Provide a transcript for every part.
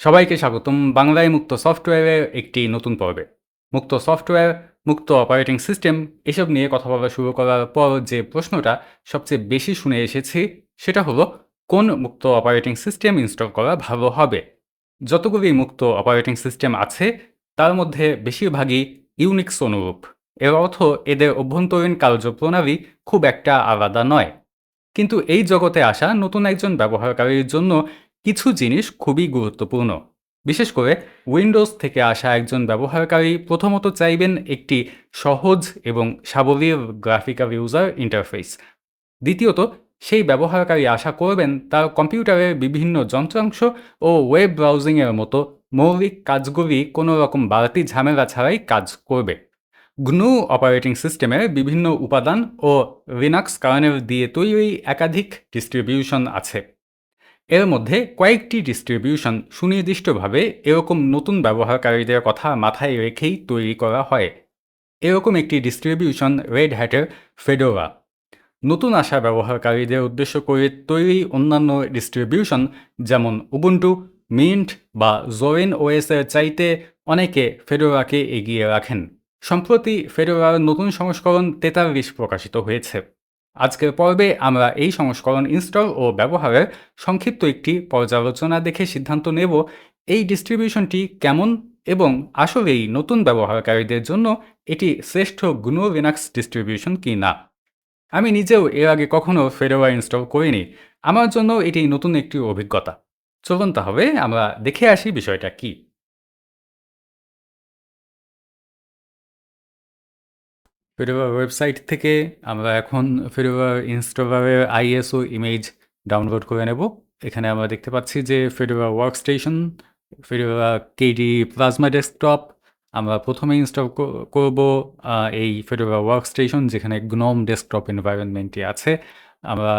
সবাইকে স্বাগতম। বাংলায় মুক্ত সফটওয়্যারের একটি নতুন পর্বে। মুক্ত সফটওয়্যার, মুক্ত অপারেটিং সিস্টেম, এসব নিয়ে কথা বলা শুরু করার পর যে প্রশ্নটা সবচেয়ে বেশি শুনে এসেছি, সেটা হলো, কোন মুক্ত অপারেটিং সিস্টেম ইনস্টল করা ভালো হবে? যতগুলি মুক্ত অপারেটিং সিস্টেম আছে, তার মধ্যে বেশিরভাগই ইউনিক্স অনুরূপ। এর অর্থ, এদের অভ্যন্তরীণ কার্যপ্রণালী খুব একটা আলাদা নয়। কিন্তু এই জগতে আসা নতুন একজন ব্যবহারকারীর জন্য কিছু জিনিস খুবই গুরুত্বপূর্ণ। বিশেষ করে উইন্ডোজ থেকে আসা একজন ব্যবহারকারী প্রথমত চাইবেন একটি সহজ এবং সাবলীল গ্রাফিক্যাল ইউজার ইন্টারফেস। দ্বিতীয়ত, সেই ব্যবহারকারী আশা করবেন তার কম্পিউটারের বিভিন্ন যন্ত্রাংশ ও ওয়েব ব্রাউজিংয়ের মতো মৌলিক কাজগুলি কোনো রকম বাড়তি ঝামেলা ছাড়াই কাজ করবে। গ্নু অপারেটিং সিস্টেমের বিভিন্ন উপাদান ও লিনাক্স কার্নেল দিয়ে তৈরি একাধিক ডিস্ট্রিবিউশন আছে। এর মধ্যে কয়েকটি ডিস্ট্রিবিউশন সুনির্দিষ্টভাবে এরকম নতুন ব্যবহারকারীদের কথা মাথায় রেখেই তৈরি করা হয়। এরকম একটি ডিস্ট্রিবিউশন রেড হ্যাটের ফেডোরা নতুন আসা ব্যবহারকারীদের উদ্দেশ্য করে তৈরি অন্যান্য ডিস্ট্রিবিউশন যেমন উবুন্টু মিন্ট বা জোয়েন ওএসের চাইতে অনেকে ফেডোরাকে এগিয়ে রাখেন। সম্প্রতি ফেডোরার নতুন সংস্করণ তেতাল্লিশ প্রকাশিত হয়েছে। আজকের পর্বে আমরা এই সংস্করণ ইনস্টল ও ব্যবহারের সংক্ষিপ্ত একটি পর্যালোচনা দেখে সিদ্ধান্ত নেব এই ডিস্ট্রিবিউশনটি কেমন এবং আসলেই নতুন ব্যবহারকারীদের জন্য এটি শ্রেষ্ঠ গুনো লিনাক্স ডিস্ট্রিবিউশন কি না আমি নিজেও এর আগে কখনও ফেডোরা ইনস্টল করিনি। আমার জন্য এটি নতুন একটি অভিজ্ঞতা। চলুন তাহলে আমরা দেখে আসি বিষয়টা কী। ফেডোরার ওয়েবসাইট থেকে আমরা এখন ফেডোরার ইনস্টলারের আইএসও ইমেজ ডাউনলোড করে নেব। এখানে আমরা দেখতে পাচ্ছি যে Fedora workstation Fedora KDE Plasma desktop আমরা প্রথমে ইনস্টল করব এই ফেরোভা ওয়ার্ক স্টেশন যেখানে গ্নোম ডেস্কটপ এনভায়রনমেন্টটি আছে। আমরা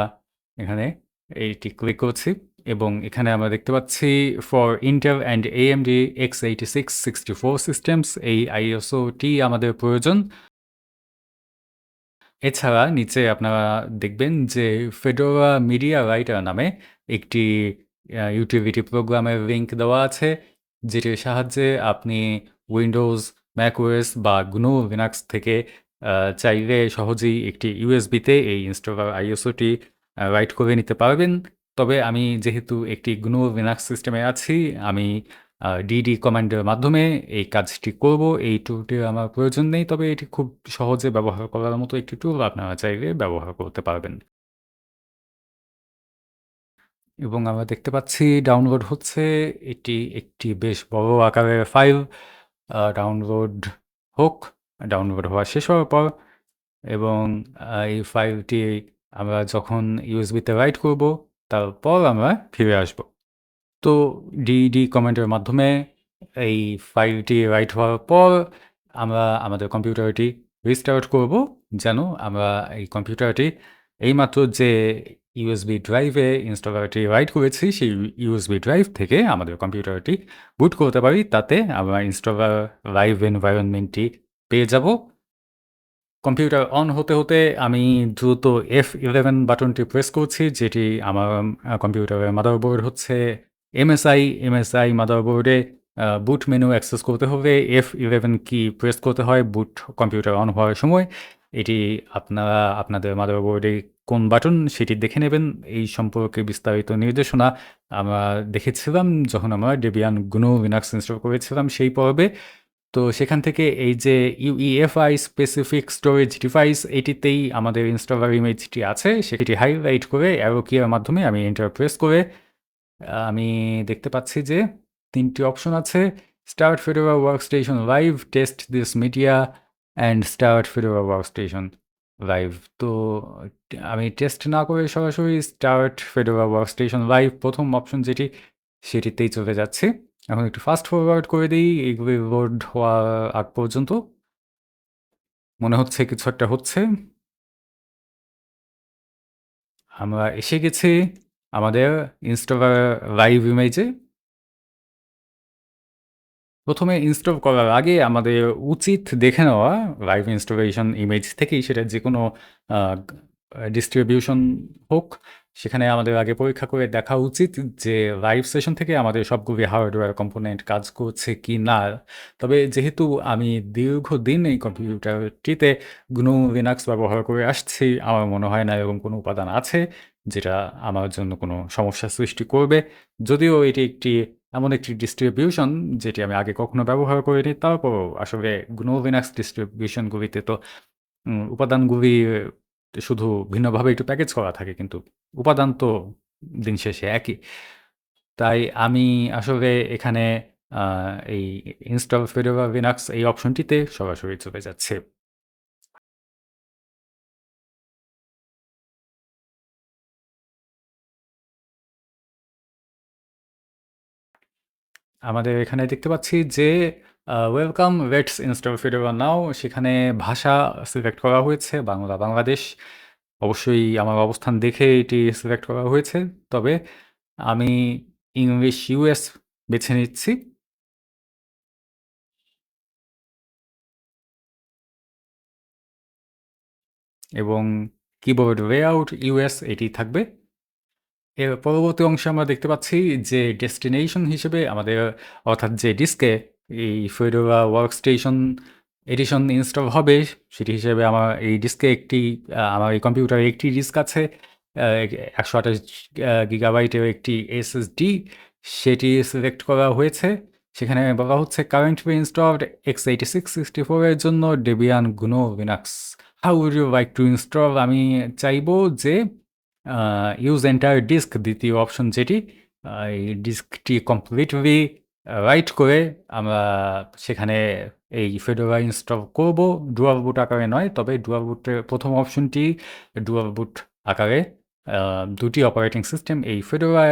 এখানে এইটি ক্লিক করছি এবং এখানে আমরা দেখতে পাচ্ছি for Intel and AMD x eighty six sixty four systems এই আইএসওটি আমাদের প্রয়োজন। এছাড়া নিচে আপনারা দেখবেন যে ফেডোরা মিডিয়া রাইটার নামে একটি ইউটিলিটি প্রোগ্রামের লিঙ্ক দেওয়া আছে, যেটির সাহায্যে আপনি উইন্ডোজ ম্যাকওয়েস বা গ্নু লিনাক্স থেকে চাইলে সহজেই একটি ইউএসবিতে এই ইনস্টলার আইএসওটি রাইট করে নিতে পারবেন। তবে আমি যেহেতু একটি গ্নু লিনাক্স সিস্টেমে আছি, আমি ডিডি কমান্ডের মাধ্যমে এই কাজটি করব। এই টুলটির আমার প্রয়োজন নেই, তবে এটি খুব সহজে ব্যবহার করার মতো একটি টুল আপনারা চাইলে ব্যবহার করতে পারবেন। এবং আমরা দেখতে পাচ্ছি ডাউনলোড হচ্ছে। এটি একটি বেশ বড় আকারের ফাইল ডাউনলোড হোক ডাউনলোড হওয়া শেষ হওয়ার পর এবং এই ফাইলটি আমরা যখন ইউএসবিতে রাইট করব, তারপর আমরা ফিরে আসব। তো ডিডি কমেন্টের মাধ্যমে এই ফাইলটি রাইট হওয়ার পর আমরা আমাদের কম্পিউটারটি রিস্টার্ট করব যেন আমরা এই কম্পিউটারটি এইমাত্র যে ইউএসবি ড্রাইভে ইনস্টলারটি রাইট করেছি, সেই ইউএসবি ড্রাইভ থেকে আমাদের কম্পিউটারটি বুট করতে পারি। তাতে আমরা ইনস্টলার লাইভ এনভায়রনমেন্টটি পেয়ে যাব। কম্পিউটার অন হতে হতে আমি দ্রুত এফ ইলেভেন বাটনটি প্রেস করছি, যেটি আমার কম্পিউটারের মাদারবোর্ড হচ্ছে। এমএসআই এমএসআই মাদারবোর্ডে বুট মেনু অ্যাক্সেস করতে হবে। এফ ইলেভেন কি প্রেস করতে হয় বুট কম্পিউটার অন হওয়ার সময়। এটি আপনারা, আপনাদের মাদারবোর্ডে কোন বাটন সেটি দেখে নেবেন। এই সম্পর্কে বিস্তারিত নির্দেশনা আমরা দেখেছিলাম, যখন আমরা ডেবিয়ান গুনো লিনাক্স ইনস্টল করেছিলাম সেই পর্বে। তো সেখান থেকে এই যে ইউইএফআই স্পেসিফিক স্টোরেজ ডিভাইস এটিতেই আমাদের ইনস্টলার ইমেজটি আছে। সেটি হাইলাইট করে অ্যারো কিয়ার মাধ্যমে আমি এন্টার প্রেস করে আমি দেখতে পাচ্ছি যে তিনটি অপশন আছে start workstation live test this media and start workstation live তো, আমি টেস্ট না করে সরাসরি স্টার্ট ওয়ার্ক স্টেশন লাইভ প্রথম অপশন যেটি, সেটিতেই চলে যাচ্ছে। এখন একটু ফাস্ট ফরওয়ার্ড করে দিই এইগুলি লোড হওয়ার আগ পর্যন্ত। মনে হচ্ছে কিছু একটা হচ্ছে। আমরা এসে গেছি। আমাদের ইনস্টলার লাইভ ইমেজে প্রথমে ইনস্টল করার আগে আমাদের উচিত দেখে নেওয়া লাইভ ইনস্টলেশন ইমেজ থেকেই সেটা যে কোনো ডিস্ট্রিবিউশন হোক, সেখানে আমাদের আগে পরীক্ষা করে দেখা উচিত যে লাইভ সেশন থেকে আমাদের সবগুলি হার্ডওয়্যার কম্পোনেন্ট কাজ করছে কি না। তবে যেহেতু আমি দীর্ঘদিন এই কম্পিউটারটিতে গ্নু লিনাক্স ব্যবহার করে আসছি, আমার মনে হয় না এরকম কোনো উপাদান আছে। যেটা আমার জন্য কোনো সমস্যা সৃষ্টি করবে। যদিও এটি একটি, এমন একটি ডিস্ট্রিবিউশন যেটি আমি আগে কখনো ব্যবহার করিনি, তারপরও আসলে গ্নো লিনাক্স ডিস্ট্রিবিউশনগুলিতে তো উপাদানগুলি শুধু ভিন্নভাবে একটু প্যাকেজ করা থাকে, কিন্তু উপাদান তো দিন শেষে একই। তাই আমি আসলে এখানে এই ইনস্টল ফেডোরা লিনাক্স এই অপশনটিতে সরাসরি চলে যাচ্ছে। আমাদের এখানে দেখতে পাচ্ছি যে welcome let's install Fedora now সেখানে ভাষা সিলেক্ট করা হয়েছে, বাংলা, বাংলাদেশ। অবশ্যই আমার অবস্থান দেখে এটি সিলেক্ট করা হয়েছে। তবে আমি ইংলিশ ইউএস বেছে নিচ্ছি। এবং কিবোর্ড লেআউট ইউএস এটি থাকবে। এর পরবর্তী অংশে আমরা দেখতে পাচ্ছি যে ডেস্টিনেশন হিসেবে আমাদের, অর্থাৎ যে ডিস্কে এই Fedora workstation edition install হবে, সেটি হিসেবে আমার এই ডিস্কে একটি আমার এই কম্পিউটারে একটি ডিস্ক আছে একশো আঠাশ গিগাবাইটের একটি এসএসডি সেটি সিলেক্ট করা হয়েছে। সেখানে বলা হচ্ছে currently installed X eighty six sixty ফোরের জন্য Debian GNU Linux how would you like to install আমি চাইব যে ইউজ এন্টায়ার ডিস্ক দ্বিতীয় অপশন যেটি এই ডিস্কটি কমপ্লিটলি রাইট করে আমরা সেখানে এই ফেডোরা ইনস্টল করব। ডুয়াল বুট আকারে নয়, তবে ডুয়াল বুটের প্রথম অপশনটি ডুয়াল বুট আকারে দুটি অপারেটিং সিস্টেম এই ফেডোরা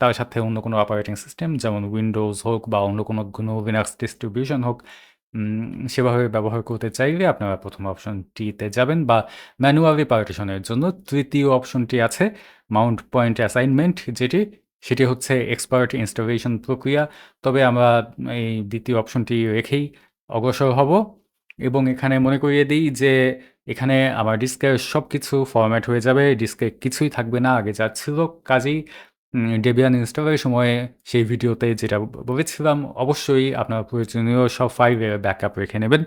তার সাথে অন্য কোনো অপারেটিং সিস্টেম যেমন উইন্ডোজ হোক বা অন্য কোনো কোনো লিনাক্স ডিস্ট্রিবিউশন হোক সেভাবে ব্যবহার করতে চাইলে আপনারা প্রথম অপশনটিতে যাবেন বা ম্যানুয়ালি পার্টিশনের জন্য তৃতীয় অপশনটি আছে, মাউন্ট পয়েন্ট অ্যাসাইনমেন্ট, যেটি, সেটি হচ্ছে এক্সপার্ট ইনস্টলেশন প্রক্রিয়া। তবে আমরা এই দ্বিতীয় অপশনটি রেখেই অগ্রসর হব এবং এখানে মনে করিয়ে দিই যে, এখানে আমার ডিস্কের সব কিছু ফরম্যাট হয়ে যাবে। ডিস্কে কিছুই থাকবে না, আগে যা ছিল কাজেই ডেবিয়ান ইনস্টলের সময় সেই ভিডিওতে যেটা বলেছিলাম, অবশ্যই আপনার প্রয়োজনীয় সব ফাইলের ব্যাকআপ রেখে নেবেন।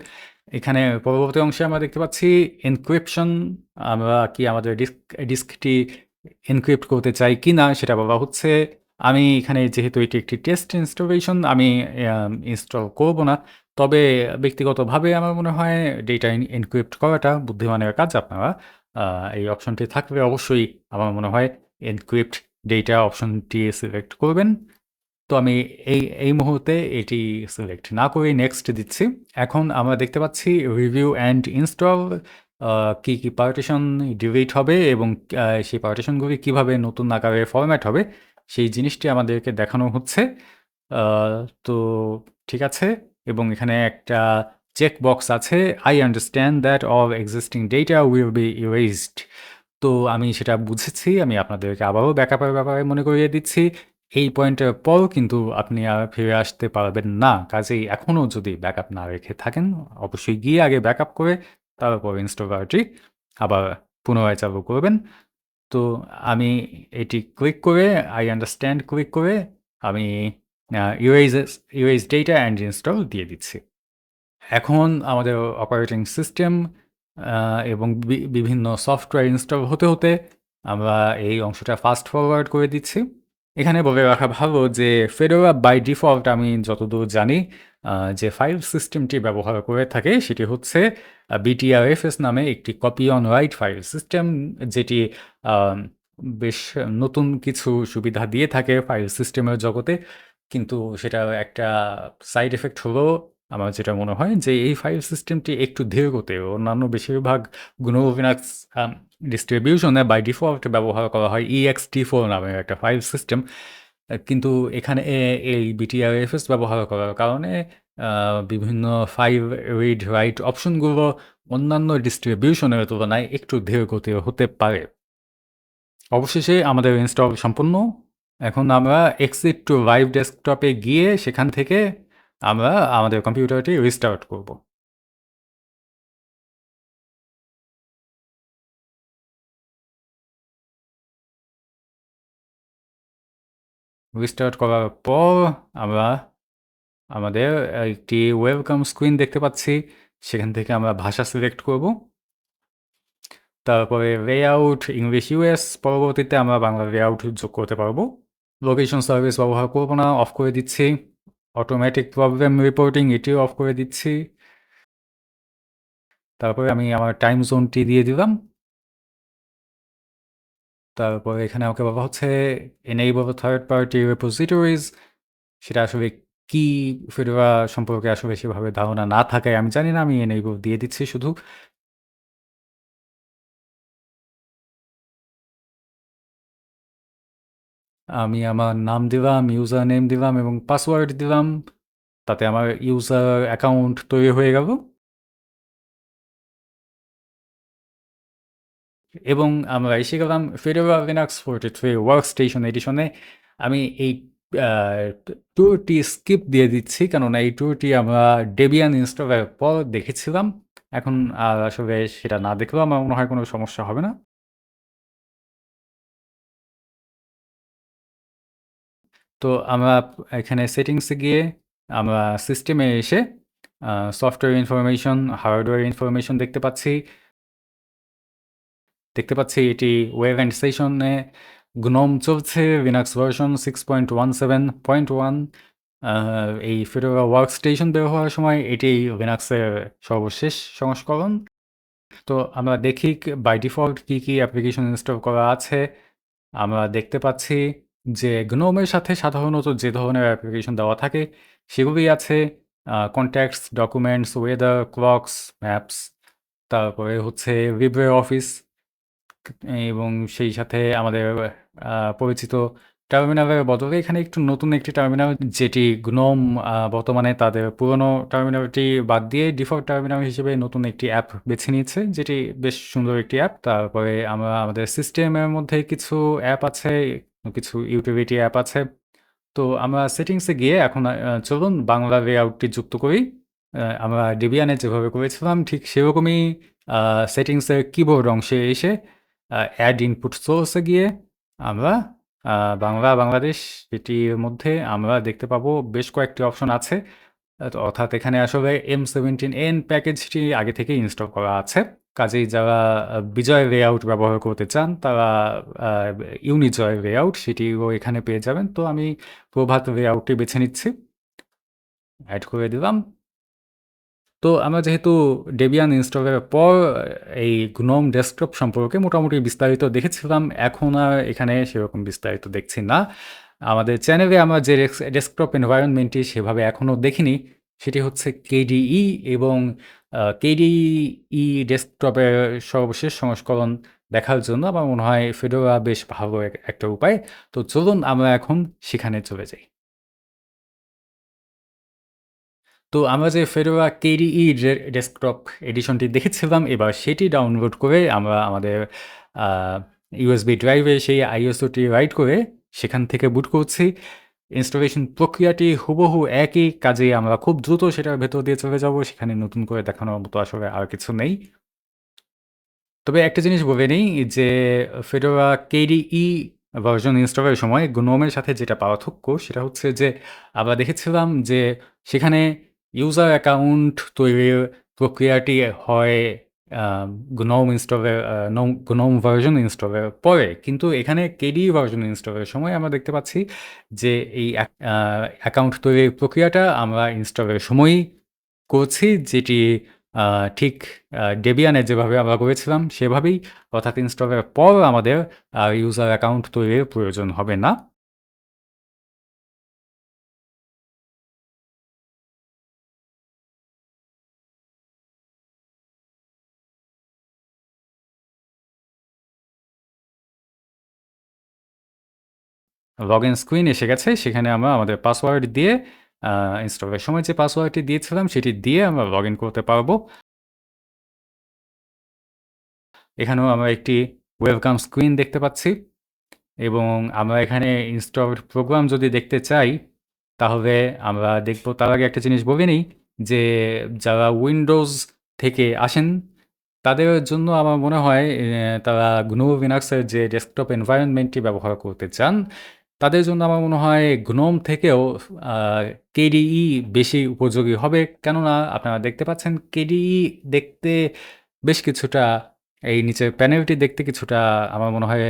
এখানে পরবর্তী অংশে আমরা দেখতে পাচ্ছি এনক্রিপশন আমরা কি আমাদের ডিস্ক ডিস্কটি এনক্রিপ্ট করতে চাই কি না সেটা বলা হচ্ছে। আমি এখানে যেহেতু এটি একটি টেস্ট ইনস্টলেশন আমি ইনস্টল করব না। তবে ব্যক্তিগতভাবে আমার মনে হয় ডেটা এনক্রিপ্ট করাটা বুদ্ধিমানের কাজ আপনারা এই অপশনটি থাকলে অবশ্যই আমার মনে হয় এনক্রিপ্ট ডেটা অপশনটি সিলেক্ট করবেন। তো আমি এই এই মুহূর্তে এটি সিলেক্ট না করে নেক্সট দিচ্ছি। এখন আমরা দেখতে পাচ্ছি রিভিউ অ্যান্ড ইনস্টল কী কী পার্টিশন ডিলিট হবে এবং সেই পার্টিশনগুলি কীভাবে নতুন আকারে ফরম্যাট হবে সেই জিনিসটি আমাদেরকে দেখানো হচ্ছে। তো ঠিক আছে এবং এখানে একটা চেক বক্স আছে। I understand that all existing data will be erased তো আমি সেটা বুঝেছি, আমি আপনাদেরকে আবারও ব্যাকআপের ব্যাপারে মনে করিয়ে দিচ্ছি। এই পয়েন্টের পরও কিন্তু আপনি আর ফিরে আসতে পারবেন না। কাজেই এখনও যদি ব্যাকআপ না রেখে থাকেন, অবশ্যই গিয়ে আগে ব্যাকআপ করে তারপর ইনস্টলারটি আবার পুনরায় চালু করবেন। তো আমি এটি ক্লিক করে আই আন্ডারস্ট্যান্ড ক্লিক করে আমি erase erase data and install দিয়ে দিচ্ছি। এখন আমাদের অপারেটিং সিস্টেম এবং বিভিন্ন সফটওয়্যার ইনস্টল হতে হতে আমরা এই অংশটা ফাস্ট ফরওয়ার্ড করে দিচ্ছি। এখানে বলে রাখা ভালো যে ফেডোরা বাই ডিফল্ট আমি যতদূর জানি যে ফাইল সিস্টেমটি ব্যবহার করে থাকে সেটি হচ্ছে বিটিআরএফএস নামে একটি copy on write file system যেটি বেশ নতুন কিছু সুবিধা দিয়ে থাকে ফাইল সিস্টেমের জগতে। কিন্তু সেটা একটা সাইড এফেক্ট হলো আমার যেটা মনে হয় যে এই ফাইল সিস্টেমটি একটু ধীর গতি অন্যান্য বেশিরভাগ গ্নোভিনাক্স ডিস্ট্রিবিউশনে বাই ডিফল্ট ব্যবহার করা হয় ইএক্সটি ফোর নামের একটা ফাইল সিস্টেম কিন্তু এখানে এই বিটিআরএফএস ব্যবহার করার কারণে বিভিন্ন ফাইল রিড রাইট অপশনগুলো অন্যান্য ডিস্ট্রিবিউশনের তুলনায় একটু ধীর হতে পারে। অবশেষে আমাদের ইনস্টল সম্পূর্ণ। এখন আমরা এক্সিট টু লাইভ ডেস্কটপে গিয়ে সেখান থেকে আমরা আমাদের কম্পিউটারটি রিস্টার্ট করব। রিস্টার্ট করার পর আমরা আমাদের একটি ওয়েলকাম স্ক্রিন দেখতে পাচ্ছি। সেখান থেকে আমরা ভাষা সিলেক্ট করব। তারপরে লেআউট ইংলিশ ইউএস পরবর্তীতে আমরা বাংলা লেআউট যোগ করতে পারব। লোকেশন সার্ভিস ব্যবহার করব না অফ করে দিচ্ছি। অটোমেটিক প্রবলেম রিপোর্টিং এটিও অফ করে দিচ্ছি। তারপরে আমি আমার টাইম জোনটি দিয়ে দিলাম। তারপরে এখানে আমাকে বলা হচ্ছে এনেবল থার্ড পার্টি রেপোজিটরিজ সেটা আসলে কি ফেডোরা সম্পর্কে আসলে সেভাবে ধারণা না থাকায় আমি জানি না, আমি এনেবল দিয়ে দিচ্ছি শুধু। আমি আমার নাম দিলাম ইউজার নেম দিলাম এবং পাসওয়ার্ড দিলাম। তাতে আমার ইউজার অ্যাকাউন্ট তৈরি হয়ে গেল। এবং আমরা এসে গেলাম ফেডোরা লিনাক্স ওয়ার্ক স্টেশন এডিশনে আমি এই ট্যুরটি স্কিপ দিয়ে দিচ্ছি কেননা এই ট্যুরটি আমরা ডেবিয়ান ইনস্টলের পর দেখেছিলাম। এখন আর আসলে সেটা না দেখলেও আমার মনে হয় কোনো সমস্যা হবে না। তো আমরা এখানে সেটিংসে গিয়ে আমরা সিস্টেমে এসে সফটওয়্যার ইনফরমেশন হার্ডওয়্যার ইনফরমেশন দেখতে পাচ্ছি। দেখতে পাচ্ছি এটি ওয়েব অ্যান্ড সেশনে গ্নোম চলছে Linux version six point one seven point one এই ফেডোরা ওয়ার্ক স্টেশন বের হওয়ার সময় এটি লিনাক্সের সর্বশেষ সংস্করণ। তো আমরা দেখি বাই ডিফল্ট কী কী অ্যাপ্লিকেশন ইনস্টল করা আছে। আমরা দেখতে পাচ্ছি যে গ্নোমের সাথে সাধারণত যে ধরনের অ্যাপ্লিকেশন দেওয়া থাকে সেগুলি আছে contacts documents weather clocks maps তারপরে হচ্ছে লিব্রে অফিস এবং সেই সাথে আমাদের পরিচিত টার্মিনালের বদলে এখানে একটু নতুন একটি টার্মিনাল যেটি গ্নোম বর্তমানে তাদের পুরনো টার্মিনালটি বাদ দিয়ে ডিফল্ট টার্মিনাল হিসেবে নতুন একটি অ্যাপ বেছে নিয়েছে, যেটি বেশ সুন্দর একটি অ্যাপ তারপরে আমরা, আমাদের সিস্টেমের মধ্যে কিছু অ্যাপ আছে কিছু ইউটিলিটি অ্যাপ আছে। তো আমরা সেটিংসে গিয়ে এখন চলুন বাংলা লেআউটটি যুক্ত করি। আমরা ডিবিয়ানে যেভাবে করেছিলাম, ঠিক সেরকমই সেটিংসের কিবোর্ড অংশে এসে অ্যাড ইনপুট সোর্সে গিয়ে আমরা বাংলা, বাংলাদেশ এটির মধ্যে আমরা দেখতে পাবো বেশ কয়েকটি অপশন আছে। অর্থাৎ এখানে আসলে এম সেভেন্টিন এন প্যাকেজটি আগে থেকে ইনস্টল করা আছে। কাজেই যারা বিজয় লেআউট ব্যবহার করতে চান, তারা ইউনিজয় লেআউট সেটিও এখানে পেয়ে যাবেন। তো আমি প্রভাত লেআউটটি বেছে নিচ্ছি। অ্যাড করে দিলাম। তো আমরা যেহেতু ডেবিয়ান ইনস্টলের পর এই গ্নোম ডেস্কটপ সম্পর্কে মোটামুটি বিস্তারিত দেখেছিলাম, এখন আর এখানে সেরকম বিস্তারিত দেখছি না। আমাদের চ্যানেলে আমরা যে ডেস্কটপ এনভায়রনমেন্টটি সেভাবে এখনও দেখিনি, সেটি হচ্ছে কেডিই এবং কেডিই ডেস্কটপের সর্বশেষ সংস্করণ দেখার জন্য আমার মনে হয় ফেডোরা বেশ ভালো একটা উপায়। তো চলুন আমরা এখন সেখানে চলে যাই। তো আমরা যে ফেডোরা কেডিই ডেস্কটপ এডিশনটি দেখেছিলাম, এবার সেটি ডাউনলোড করে আমরা আমাদের ইউএসবি ড্রাইভে সেই আইএসওটি রাইট করে সেখান থেকে বুট করছি। ইনস্টলেশন প্রক্রিয়াটি হুবহু একই কাজে আমরা খুব দ্রুত সেটার ভেতর দিয়ে চলে যাব, সেখানে নতুন করে দেখানোর মতো আসলে আর কিছু নেই। তবে একটা জিনিস বলে নেই যে ফেডোরা কেডিই ভার্জন ইনস্টলের সময় গ্নোমের সাথে যেটা পার্থক্য সেটা হচ্ছে যে, আমরা দেখেছিলাম যে, সেখানে ইউজার অ্যাকাউন্ট তৈরির প্রক্রিয়াটি হয় গ্নোম ইনস্টলের গ্নোম ভার্জন ইনস্টলের পরে কিন্তু এখানে কেডি ভার্জন ইনস্টলের সময় আমরা দেখতে পাচ্ছি যে এই অ্যাকাউন্ট তৈরির প্রক্রিয়াটা আমরা ইনস্টলের সময়ই করছি, যেটি ঠিক ডেবিয়ানে যেভাবে আমরা করেছিলাম সেভাবেই। অর্থাৎ ইনস্টলের পর আমাদের ইউজার অ্যাকাউন্ট তৈরির প্রয়োজন হবে না। লগ ইন স্ক্রিন এসে গেছে, সেখানে আমরা আমাদের পাসওয়ার্ড দিয়ে ইনস্টলের সময় যে পাসওয়ার্ডটি দিয়েছিলাম, সেটি দিয়ে আমরা লগ ইন করতে পারব। এখানেও আমরা একটি ওয়েলকাম স্ক্রিন দেখতে পাচ্ছি এবং আমরা এখানে ইনস্টল প্রোগ্রাম যদি দেখতে চাই, তাহলে আমরা দেখব, তার আগে একটা জিনিস বলে নিই যে, যারা উইন্ডোজ থেকে আসেন, তাদের জন্য আমার মনে হয় তারা গ্নো লিনাক্সের যে ডেস্কটপ এনভায়রনমেন্টটি ব্যবহার করতে চান তাদের জন্য আমার মনে হয় GNOME থেকেও কেডিই বেশি উপযোগী হবে। কেননা আপনারা দেখতে পাচ্ছেন কেডিই দেখতে বেশ কিছুটা, এই নিচের প্যানেলটি দেখতে কিছুটা আমার মনে হয়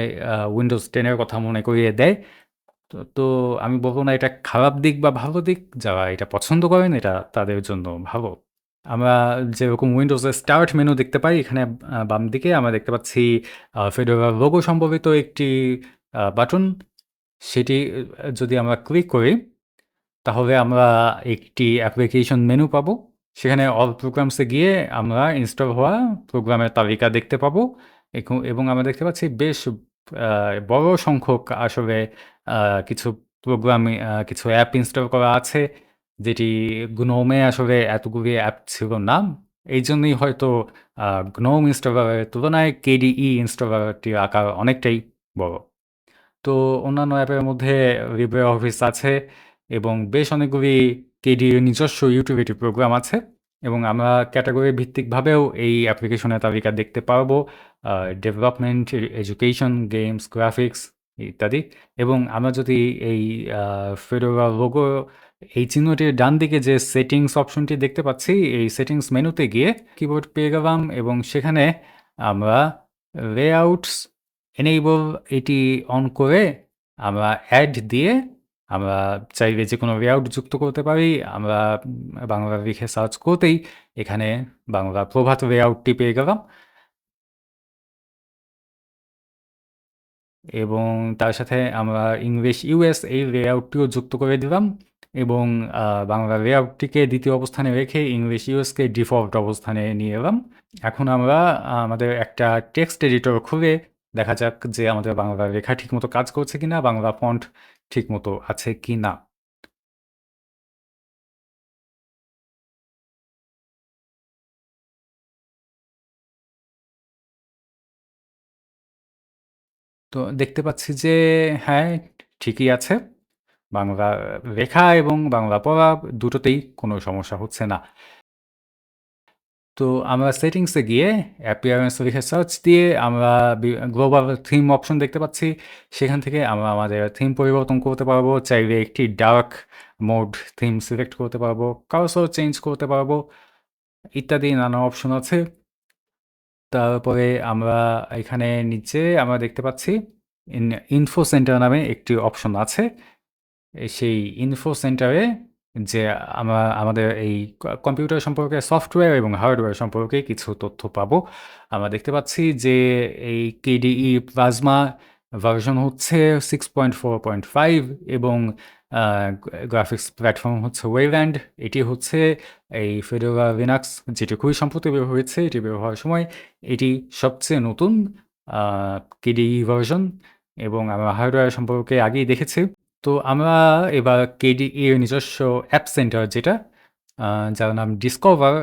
উইন্ডোজ টেনের কথা মনে করিয়ে দেয়। তো আমি বলব না এটা খারাপ দিক বা ভালো দিক। যারা এটা পছন্দ করেন এটা তাদের জন্য ভালো। আমরা যেরকম এর স্টার্ট মেনু দেখতে পাই, এখানে বাম দিকে আমরা দেখতে পাচ্ছি Fedora লোগো সম্বলিত একটি বাটন। সেটি যদি আমরা ক্লিক করি, তাহলে আমরা একটি অ্যাপ্লিকেশন মেনু পাবো। সেখানে অল প্রোগ্রামসে গিয়ে আমরা ইনস্টল হওয়া প্রোগ্রামের তালিকা দেখতে পাবো। এবং আমরা দেখতে পাচ্ছি বেশ বড় সংখ্যক আসলে কিছু প্রোগ্রামে কিছু অ্যাপ ইনস্টল করা আছে। যেটি এ আসলে এতগুলি অ্যাপ ছিল না। এইজন্যই হয়তো, আ, GNOME ইনস্টলারের তুলনায় KDE ইনস্টলারটির আকার অনেকটাই বড়। তো অন্যান্য অ্যাপের মধ্যে LibreOffice আছে এবং বেশ অনেকগুলি এর নিজস্ব ইউটিলিটি প্রোগ্রাম আছে এবং আমরা ক্যাটাগরি ভিত্তিকভাবেও এই অ্যাপ্লিকেশনের তালিকা দেখতে পারব। ডেভেলপমেন্ট, এডুকেশন, গেমস, গ্রাফিক্স ইত্যাদি। এবং আমরা যদি এই আ লোগো এই চিহ্নটির ডানদিকে যে সেটিংস অপশনটি দেখতে পাচ্ছি, এই সেটিংস মেনুতে গিয়ে কিবোর্ড পেয়ে গেলাম এবং সেখানে আমরা লেআউটস এনেবল এটি অন করে আমরা অ্যাড দিয়ে আমরা চাইলে যেকোনো লেআউট যুক্ত করতে পারি। আমরা বাংলা লিখে সার্চ করতেই এখানে বাংলা প্রভাত লেআউটটি পেয়ে গেলাম। এবং তার সাথে আমরা ইংলিশ ইউএস এই লেআউটটিও যুক্ত করে দিলাম এবং বাংলা লেআউটটিকে দ্বিতীয় অবস্থানে রেখে ইংলিশ ইউএসকে ডিফল্ট অবস্থানে নিয়ে এলাম। এখন আমরা, আমাদের একটা টেক্সট এডিটর খুলে দেখা যাক যে আমাদের বাংলা লেখা ঠিকমতো কাজ করছে কিনা, বাংলা ফন্ট ঠিকমতো আছে কি না তো দেখতে পাচ্ছি যে হ্যাঁ, ঠিকই আছে। বাংলা লেখা এবং বাংলা পড়া দুটোতেই কোনো সমস্যা হচ্ছে না। তো আমরা সেটিংসে গিয়ে অ্যাপিয়ারেন্স লিখে সার্চ দিয়ে আমরা গ্লোবাল থিম অপশন দেখতে পাচ্ছি। সেখান থেকে আমরা আমাদের থিম পরিবর্তন করতে পারব। চাইলে একটি ডার্ক মোড থিম সিলেক্ট করতে পারব। কার্সর চেঞ্জ করতে পারব। ইত্যাদি নানা অপশন আছে। তারপরে আমরা এখানে নিচে আমরা দেখতে পাচ্ছি ইন ইনফো সেন্টার নামে একটি অপশন আছে। সেই ইনফো সেন্টারে যে আমাদের এই কম্পিউটার সম্পর্কে, সফটওয়্যার এবং হার্ডওয়্যার সম্পর্কে কিছু তথ্য পাবো। আমরা দেখতে পাচ্ছি যে এই KDE প্লাজমা ভার্সন হচ্ছে 6.4.5 এবং গ্রাফিক্স প্ল্যাটফর্ম হচ্ছে ওয়েল্যান্ড। এটি হচ্ছে এই Fedora, Linux যেটি খুবই সম্প্রতি হয়েছে। এটি বের হওয়ার সময় এটি সবচেয়ে নতুন KDE ভার্সন এবং আমরা হার্ডওয়্যার সম্পর্কে আগেই দেখেছি। তো আমরা এবার KDE এর নিজস্ব অ্যাপ সেন্টার যেটা যার নাম ডিসকভার,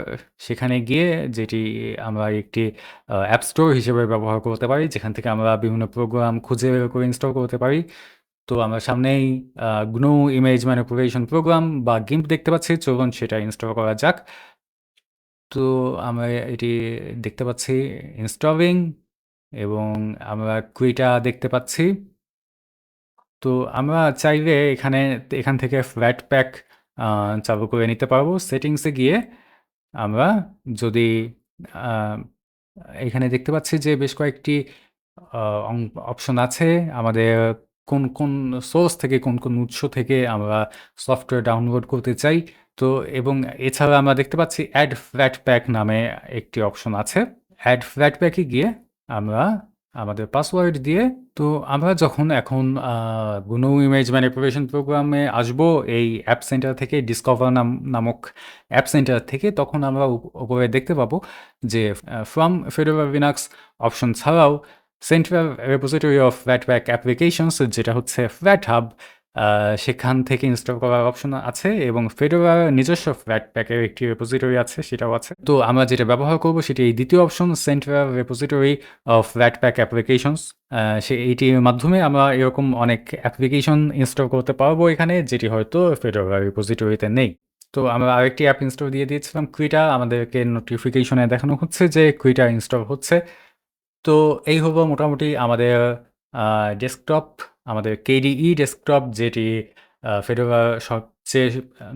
সেখানে গিয়ে যেটি আমরা একটি অ্যাপ স্টোর হিসেবে ব্যবহার করতে পারি। যেখান থেকে আমরা বিভিন্ন প্রোগ্রাম খুঁজে বের করে ইনস্টল করতে পারি। তো আমরা সামনেই GNU ইমেজ ম্যানিপুলেশন প্রোগ্রাম বা GIMP দেখতে পাচ্ছি। চলুন সেটা ইনস্টল করা যাক। তো আমরা এটি দেখতে পাচ্ছি, ইনস্টলিং এবং আমরা কুইটা দেখতে পাচ্ছি। তো আমরা চাইলে এখানে এখান থেকে ফ্ল্যাট প্যাক চালু করে নিতে পারব। সেটিংসে গিয়ে আমরা যদি এখানে দেখতে পাচ্ছি যে বেশ কয়েকটি অপশন আছে। আমাদের কোন, কোন সোর্স থেকে কোন, কোন উৎস থেকে আমরা সফটওয়্যার ডাউনলোড করতে চাই। তো এবং এছাড়া আমরা দেখতে পাচ্ছি অ্যাড ফ্ল্যাট প্যাক নামে একটি অপশন আছে। অ্যাড ফ্ল্যাট প্যাকে গিয়ে আমরা আমাদের পাসওয়ার্ড দিয়ে তো আমরা যখন এখন গুনো ইমেজ ম্যানিপুলেশন প্রোগ্রামে আসব, এই অ্যাপ সেন্টার থেকে ডিসকভার নাম, নামক অ্যাপ সেন্টার থেকে, তখন আমরা উপরে দেখতে পাবো যে ফ্রম ফেডারেল বিনাক্স অপশন ছাড়াও central repository of Flatpak applications যেটা হচ্ছে ফ্ল্যাটহাব সেখান থেকে ইনস্টল করার অপশন আছে এবং Fedora নিজস্ব ফ্ল্যাটপ্যাকের একটি রেপোজিটরি আছে, সেটাও আছে। তো আমরা যেটা ব্যবহার করব সেটি এই দ্বিতীয় option central repository of Flatpak applications. আ সে এইটির মাধ্যমে আমরা এরকম অনেক অ্যাপ্লিকেশন ইনস্টল করতে পারব এখানে, যেটি হয়তো Fedora রিপোজিটরিতে নেই। তো আমরা আরেকটি অ্যাপ ইনস্টল দিয়ে দিয়েছিলাম কুইটা। আমাদেরকে নোটিফিকেশনে দেখানো হচ্ছে যে কুইটা ইনস্টল হচ্ছে। তো এই হলো মোটামুটি আমাদের ডেস্কটপ আমাদের কেডিই ডেস্কটপ যেটি ফেডোরা সবচেয়ে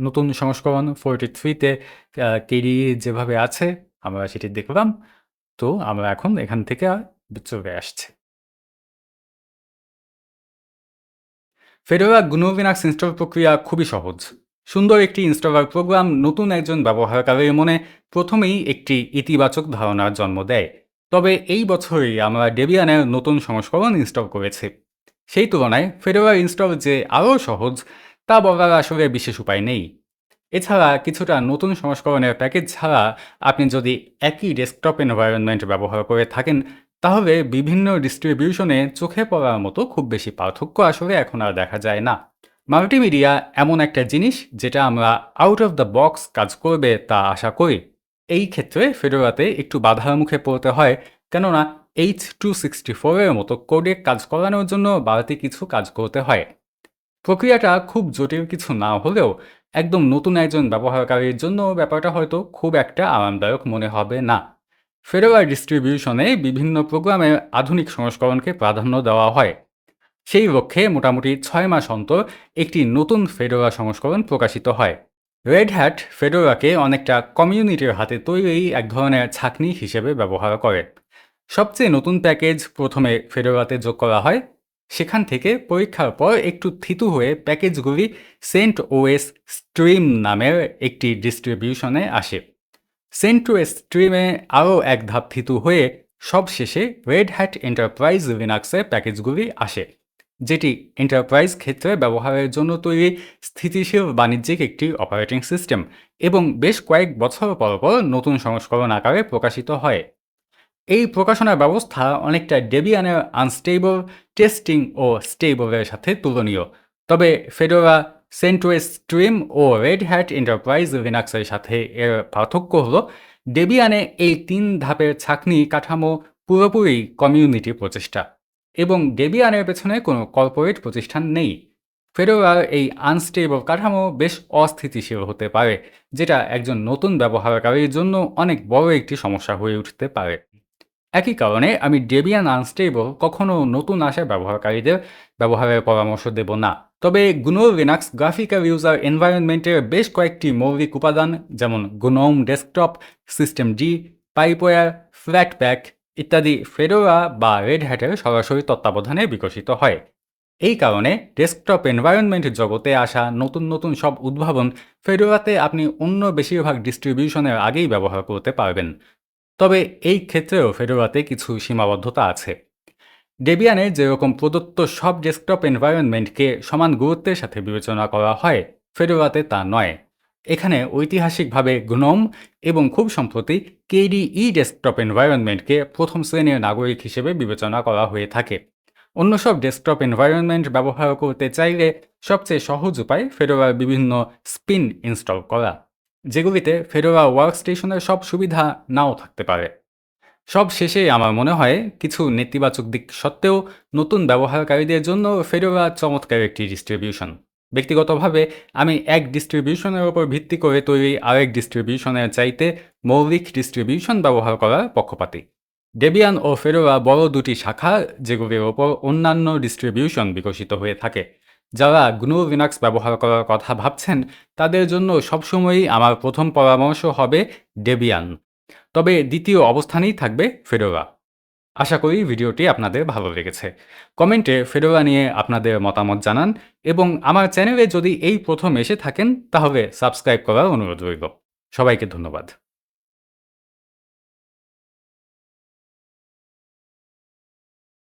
নতুন সংস্করণ ফোরটি থ্রিতে কেডিই যেভাবে আছে, আমরা সেটি দেখলাম। তো আমরা এখন এখান থেকে চলে আসছি। ফেডোরা গ্নুভিনাক্স ইনস্টল প্রক্রিয়া খুবই সহজ। সুন্দর একটি ইনস্টলার প্রোগ্রাম নতুন একজন ব্যবহারকারীর মনে প্রথমেই একটি ইতিবাচক ধারণার জন্ম দেয়। তবে এই বছরই আমরা ডেবিয়ানের নতুন সংস্করণ ইনস্টল করেছি। সেই তুলনায় ফেডোরা ইনস্টল যে আরও সহজ, তা বলার আসলে বিশেষ উপায় নেই। এছাড়া কিছুটা নতুন সংস্করণের প্যাকেজ ছাড়া আপনি যদি একই ডেস্কটপ এনভায়রনমেন্ট ব্যবহার করে থাকেন, তাহলে বিভিন্ন ডিস্ট্রিবিউশনে চোখে পড়ার মতো খুব বেশি পার্থক্য আসলে এখন আর দেখা যায় না। মাল্টিমিডিয়া এমন একটা জিনিস যেটা আমরা আউট অফ দ্য বক্স কাজ করবে তা আশা করি। এই ক্ষেত্রে ফেডোরাতে একটু বাধার মুখে পড়তে হয়, কেননা এইচ টু সিক্সটি ফোরের মতো কোডে কাজ করানোর জন্য বাড়তি কিছু কাজ করতে হয়। প্রক্রিয়াটা খুব জটিল কিছু না হলেও একদম নতুন একজন ব্যবহারকারীর জন্য ব্যাপারটা হয়তো খুব একটা আরামদায়ক মনে হবে না। ফেডোরা ডিস্ট্রিবিউশনে বিভিন্ন প্রোগ্রামের আধুনিক সংস্করণকে প্রাধান্য দেওয়া হয়। সেই লক্ষ্যে মোটামুটি ছয় মাস অন্তর একটি নতুন ফেডোরা সংস্করণ প্রকাশিত হয়। রেড হ্যাট ফেডোরাকে অনেকটা কমিউনিটির হাতে তৈরি এক ধরনের ছাকনি হিসেবে ব্যবহার করে। সবচেয়ে নতুন প্যাকেজ প্রথমে ফেডোরাতে যোগ করা হয়। সেখান থেকে পরীক্ষার পর একটু থিতু হয়ে প্যাকেজগুলি সেন্ট ওএস স্ট্রিম নামের একটি ডিস্ট্রিবিউশনে আসে। সেন্ট ওএস স্ট্রিমে আরও এক ধাপ থিতু হয়ে সবশেষে রেড হ্যাট এন্টারপ্রাইজ লিনাক্সের প্যাকেজগুলি আসে, যেটি এন্টারপ্রাইজ ক্ষেত্রে ব্যবহারের জন্য তৈরি স্থিতিশীল বাণিজ্যিক একটি অপারেটিং সিস্টেম এবং বেশ কয়েক বছর পর পর নতুন সংস্করণ আকারে প্রকাশিত হয়। এই প্রকাশনা ব্যবস্থা অনেকটা ডেবিয়ানের আনস্টেবল টেস্টিং ও স্টেবলের সাথে তুলনীয়। তবে ফেডোরা সেন্টওয়েস স্ট্রিম ও রেড হ্যাট এন্টারপ্রাইজ লিনাক্সের সাথে এর পার্থক্য হল ডেবিয়ানে এই তিন ধাপের ছাকনি কাঠামো পুরোপুরি কমিউনিটি প্রচেষ্টা এবং ডেবিয়ানের পেছনে কোনো কর্পোরেট প্রতিষ্ঠান নেই। ফেডোরার এই আনস্টেবল কাঠামো বেশ অস্থিতিশীল হতে পারে, যেটা একজন নতুন ব্যবহারকারীর জন্য অনেক বড় একটি সমস্যা হয়ে উঠতে পারে। একই কারণে আমি ডেবিয়ান আনস্টেবল কখনও নতুন আসা ব্যবহারকারীদের ব্যবহারের পরামর্শ দেব না। তবে গুনো লিনাক্স গ্রাফিক্যাল ইউজার এনভায়রনমেন্টের বেশ কয়েকটি মৌলিক উপাদান যেমন GNOME desktop systemd PipeWire Flatpak ইত্যাদি ফেডোরা বা রেড হ্যাটের সরাসরি তত্ত্বাবধানে বিকশিত হয়। এই কারণে ডেস্কটপ এনভায়রনমেন্ট জগতে আসা নতুন নতুন সব উদ্ভাবন ফেডোরাতে আপনি অন্য বেশিরভাগ ডিস্ট্রিবিউশনের আগেই ব্যবহার করতে পারবেন। তবে এই ক্ষেত্রেও ফেডোরাতে কিছু সীমাবদ্ধতা আছে। ডেবিয়ানে যেরকম প্রদত্ত সব ডেস্কটপ এনভায়রনমেন্টকে সমান গুরুত্বের সাথে বিবেচনা করা হয়, ফেডোরাতে তা নয়। এখানে ঐতিহাসিকভাবে গ্নোম এবং খুব সম্প্রতি কেডিই ডেস্কটপ এনভায়রনমেন্টকে প্রথম শ্রেণির নাগরিক হিসেবে বিবেচনা করা হয়ে থাকে। অন্য সব ডেস্কটপ এনভায়রনমেন্ট ব্যবহার করতে চাইলে সবচেয়ে সহজ উপায় ফেডোরার বিভিন্ন স্পিন ইনস্টল করা। যেগুলিতে ফেডোরা ওয়ার্কস্টেশনের সব সুবিধা নাও থাকতে পারে। সব শেষে আমার মনে হয় কিছু নেতিবাচক দিক সত্ত্বেও নতুন ব্যবহারকারীদের জন্য ফেডোরা চমৎকার একটি ডিস্ট্রিবিউশন ব্যক্তিগতভাবে আমি এক ডিস্ট্রিবিউশনের ওপর ভিত্তি করে তৈরি আরেক ডিস্ট্রিবিউশনের চাইতে মৌলিক ডিস্ট্রিবিউশন ব্যবহার করার পক্ষপাতী। ডেবিয়ান ও ফেডোরা বড় দুটি শাখা যেগুলির ওপর অন্যান্য ডিস্ট্রিবিউশন বিকশিত হয়ে থাকে। যারা গ্নু, লিনাক্স ব্যবহার করার কথা ভাবছেন, তাদের জন্য সবসময়ই আমার প্রথম পরামর্শ হবে ডেবিয়ান তবে দ্বিতীয় অবস্থানেই থাকবে ফেডোরা আশা করি ভিডিওটি আপনাদের ভালো লেগেছে। কমেন্টে ফেডোরা নিয়ে আপনাদের মতামত জানান এবং আমার চ্যানেলে যদি এই প্রথম এসে থাকেন, তাহলে সাবস্ক্রাইব করার অনুরোধ রইল। সবাইকে ধন্যবাদ।